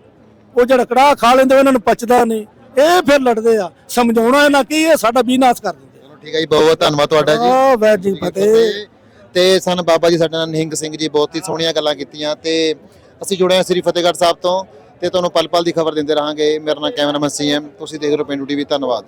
ਉਹ ਜਿਹੜਾ ਕੜਾਹ ਖਾ ਲੈਂਦੇ ਉਹਨਾਂ ਨੂੰ ਪਚਦਾ ਨਹੀਂ। ਇਹ ਫਿਰ ਲੜਦੇ ਆ। ਸਮਝਾਉਣਾ ਇਹਨਾਂ ਕੀ ਇਹ ਸਾਡਾ ਵਿਨਾਸ਼ ਕਰ ਦਿੰਦੇ ਚਲੋ ਠੀਕ ਹੈ ਜੀ ਬਹੁਤ ਬਹੁਤ ਧੰਨਵਾਦ ਤੁਹਾਡਾ ਜੀ। ਆ ਵੈਰ ਜੀ ਫਤਿਹ। ਤੇ ਸਨ ਬਾਬਾ ਜੀ ਸਾਡੇ ਨਾਲ ਨਿਹੰਗ ਸਿੰਘ ਜੀ ਬਹੁਤ ਹੀ ਸੋਹਣੀਆਂ ਗੱਲਾਂ ਕੀਤੀਆਂ। ਤੇ ਅਸੀਂ ਜੁੜੇ ਹਾਂ ਸ੍ਰੀ ਫਤਿਹਗੜ੍ਹ ਸਾਹਿਬ ਤੋਂ। ਤੇ ਤੁਹਾਨੂੰ ਪਲ ਪਲ ਦੀ ਖਬਰ ਦਿੰਦੇ ਰਹਾਂਗੇ। ਮੇਰਾ ਨਾਮ ਕੈਮਰਾਮੈਨ ਸੀ ਐਮ। ਤੁਸੀਂ ਦੇਖ ਰਹੇ ਹੋ ਪਿੰਡੂ ਟੀਵੀ। ਧੰਨਵਾਦ।